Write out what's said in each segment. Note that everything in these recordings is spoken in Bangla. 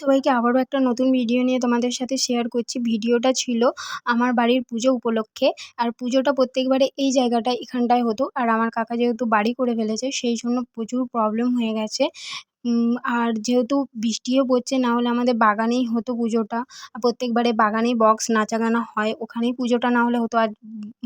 সবাইকে আবারও একটা নতুন ভিডিও নিয়ে তোমাদের সাথে শেয়ার করছি। ভিডিওটা ছিল আমার বাড়ির পুজো উপলক্ষে। আর পুজোটা প্রত্যেকবারে এই জায়গাটা এখানটায় হতো। আর আমার কাকা যেহেতু বাড়ি করে ফেলেছে, সেই জন্য প্রচুর প্রবলেম হয়ে গেছে। আর যেহেতু বৃষ্টিও পড়ছে, না হলে আমাদের বাগানেই হতো পুজোটা। প্রত্যেকবারে বাগানেই বক্স নাচা গানা হয়, ওখানেই পুজোটা না হলে হতো। আর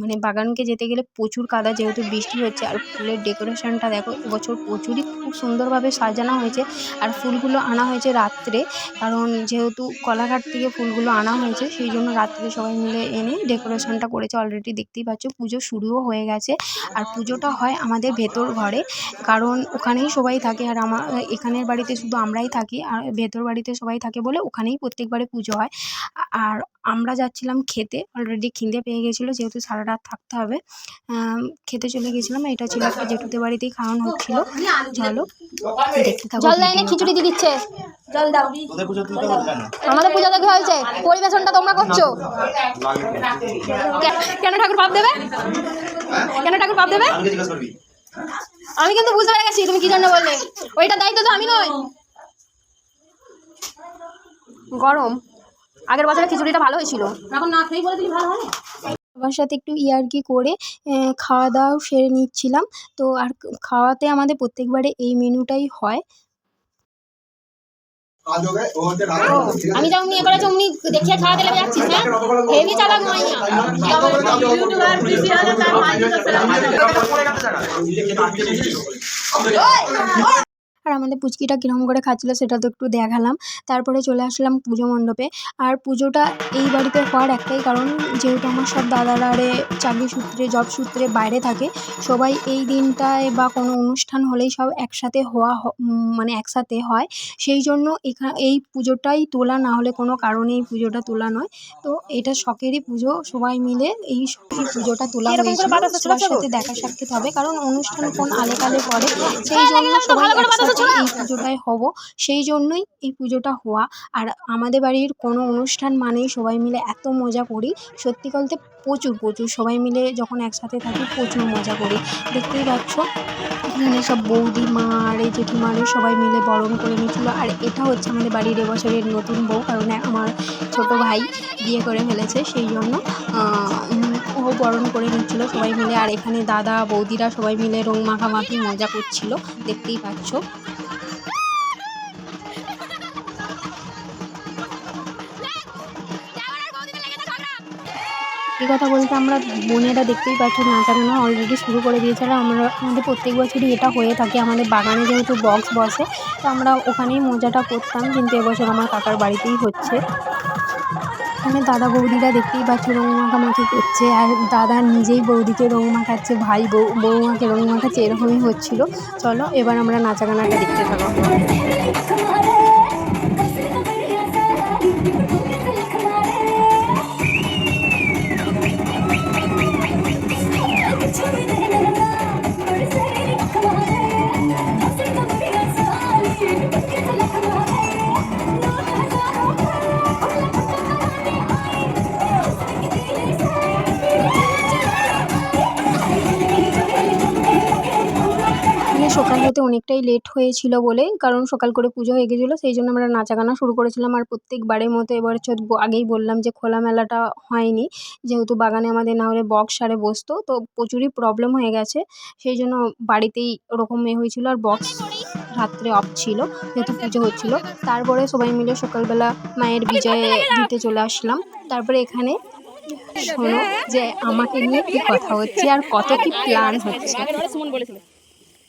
মানে বাগানকে যেতে গেলে প্রচুর কাদা, যেহেতু বৃষ্টি হচ্ছে। আর ফুলের ডেকোরেশনটা দেখো, এবছর প্রচুরই খুব সুন্দরভাবে সাজানো হয়েছে। আর ফুলগুলো আনা হয়েছে রাত্রে, কারণ যেহেতু কলাঘাট থেকে ফুলগুলো আনা হয়েছে, সেই জন্য রাত্রে সবাই মিলে এনে ডেকোরেশনটা করেছে। অলরেডি দেখতেই পাচ্ছ, পুজো শুরুও হয়ে গেছে। আর পুজোটা হয় আমাদের ভেতর ঘরে, কারণ ওখানেই সবাই থাকে। আর আমার এখানের বাড়িতে শুধু আমরাই থাকি আর ভেতর বাড়িতে সবাই থাকে বলে ওখানেই প্রত্যেকবারে পুজো হয়। আর আমরা যাচ্ছিলাম খেতে অলরেডি খিদে পেয়ে গেছিল যেহেতু সারা রাত থাকতে হবে। খেতে চলে গেছিলাম এটা ছিল একটা জেঠুদের বাড়িতেই খাওয়ানো হচ্ছিল। চলো দেখতে থাকো জল দেয় না খিচুড়ি দিয়ে দিচ্ছে। জল দাও। আমাদের পুজো দেখে হয়েছে। পরিবেশনটা তোমরা করছ? কেন ঠাকুর পাপ দেবে? কেন ঠাকুর পাপ দেবে? আমাকে জিজ্ঞাসা করবি। আমি কিন্তু বুঝতে পেরে গেছি তুমি কি জন্য বললে? ওইটা দায়িত্ব তো আমি নই। গরম। আগের বছরে খিচুড়িটা ভালো হয়েছিল। এখন না খেয়ে বলে দিলি ভালো হয় সবার সাথে একটু ইয়ার্কি করে খাওয়া দাওয়াও সেরে নিচ্ছিলাম। তো আর খাওয়াতে আমাদের প্রত্যেকবারে এই মেনুটাই হয়। আমি যেমন ইয়ে করেছি উনি দেখিয়ে খাওয়া দিলে যাচ্ছিস হ্যাঁ? হেভি চালাক মাইয়া। ইউটিউবার আর আমাদের পুচকিটা কীরকম করে খাচ্ছিলো সেটা তো একটু দেখালাম। তারপরে চলে আসলাম পুজো মণ্ডপে। আর পুজোটা এই বাড়িতে হওয়ার একটাই কারণ যেহেতু আমার সব দাদারা আরে চাকরি সূত্রে জব সূত্রে বাইরে থাকে সবাই এই দিনটায় বা কোনো অনুষ্ঠান হলেই সব একসাথে হওয়া মানে একসাথে হয়। সেই জন্য এখা এই পুজোটাই তোলা না হলে কোনো কারণে এই পুজোটা তোলা নয়। তো এটা শখেরই পুজো সবাই মিলে এই পুজোটা তোলা হয়েছিল। সবার সাথে দেখা সাক্ষাৎ হবে কারণ অনুষ্ঠান কোন আলে কালে পড়ে সেই জন্য সবাই একসাথে এই পুজোটায় হব। সেই জন্যই এই পুজোটা হওয়া। আর আমাদের বাড়ির কোনো অনুষ্ঠান মানেই সবাই মিলে এত মজা করি। সত্যি বলতে প্রচুর প্রচুর। সবাই মিলে যখন একসাথে থাকি প্রচুর মজা করি। দেখতেই পাচ্ছ এখানে সব বৌদি মা আর আরে জেঠিমারে সবাই মিলে বরণ করে নিয়েছিল। আর এটা হচ্ছে আমাদের বাড়ির এবছরের নতুন বউ কারণ আমার ছোট ভাই বিয়ে করে ফেলেছে। সেই জন্য বরণ করে নিচ্ছিল সবাই মিলে। আর এখানে দাদা, বৌদিরা সবাই মিলে রং মাখামাখি মজা করছিল। দেখতেই পাচ্ছ। এই কথা বলতে আমরা বোনেরা দেখতেই পাচ্ছি নাচাগানা অলরেডি শুরু করে দিয়েছে। আর আমরা, আমাদের প্রত্যেক বছরই এটা হয়ে থাকে। আমাদের বাগানে যেহেতু বক্স বসে, তো আমরা ওখানেই মজাটা করতাম। কিন্তু এবছর আমার কাকার বাড়িতেই হচ্ছে। এখানে দাদা বৌদিরা দেখতেই পাচ্ছ রং মাখামাখি করছে? আর দাদা নিজেই বৌদিকে রং মাখাচ্ছে, ভাই বউ বৌমাকে রং মাখাচ্ছে, এরকমই হচ্ছিল। চলো, এবার আমরা নাচাগানাটা দেখতে থাকো। সকাল হতে অনেকটাই লেট হয়েছিল বলে, কারণ সকাল করে পুজো হয়ে গেছিল, সেই জন্য আমরা নাচা গানা শুরু করেছিলাম। আর প্রত্যেকবারের মতো এবার আগেই বললাম যে খোলামেলাটা হয়নি। যেহেতু বাগানে আমাদের না হলে বক্স সারে বসতো, তো প্রচুরই প্রবলেম হয়ে গেছে। সেই জন্য বাড়িতেই ওরকম এ হয়েছিল। আর বক্স রাত্রে অফ ছিল, যেহেতু পুজো হচ্ছিল। তারপরে সবাই মিলে সকালবেলা মায়ের বিজয়ে দিতে চলে আসলাম। তারপরে এখানে শোনো যে আমাকে নিয়ে কি কথা হচ্ছে আর কত কি প্ল্যান হচ্ছে।